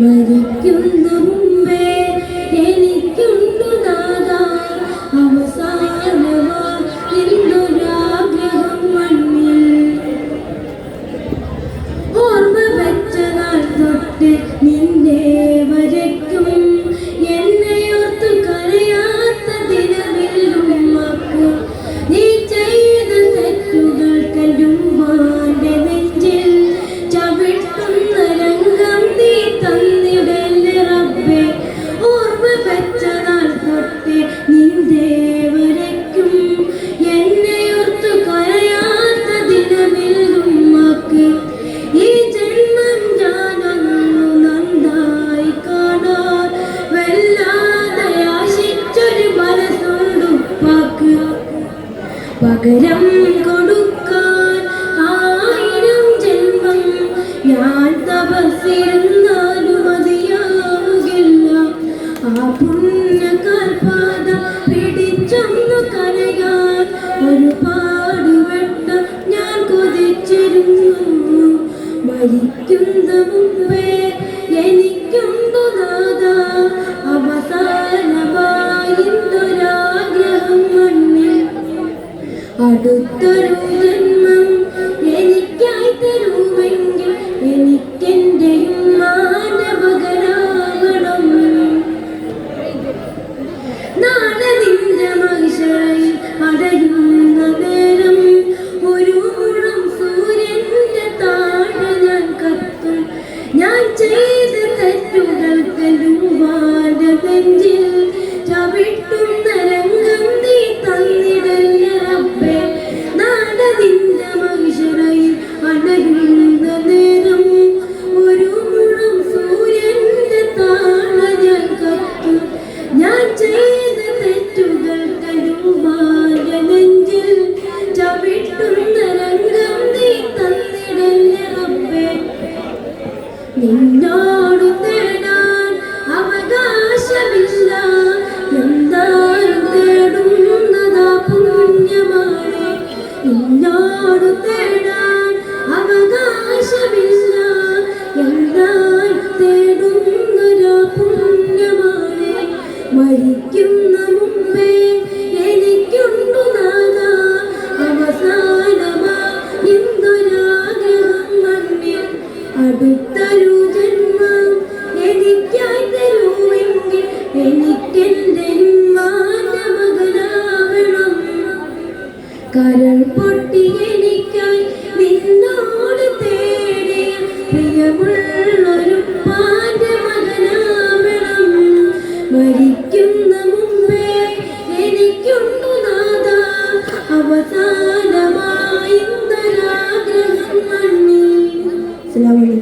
മരിക്കുന്നു. പകരം കൊടുക്കാൻ ആയിരം ജന്മം. ഞാൻ തപസ്സിരുന്നാലും മതിയാവുകില്ല ആ പുണ്യകാൽപാത പിടിച്ചൊന്നു കരയാൻ ഒരുപാട് വെട്ടം ഞാൻ കൊതിച്ചിരുന്നു. മരിക്കുന്ന മുമ്പേ അടുത്തൊരു നിന്നോടു തേടാൻ അവകാശമില്ല. എന്താരും തേടുന്നതാ പുണ്യമാണ്. നിന്നോടു തേടാൻ അവകാശമില്ല. എന്താരും തേടുന്നതാ പുണ്യമാണ്. മരിക്കും കരൾ പൊട്ടി എനിക്കായി നിന്നോട് തേടിയ പ്രിയമുള്ളൊരു പാന്റെ മകനാവണം. മരിക്കുന്ന മുമ്പേ എനിക്കുണ്ടു നാഥ. അവസാനമായും തരാഗ്രഹം മണ്ണി.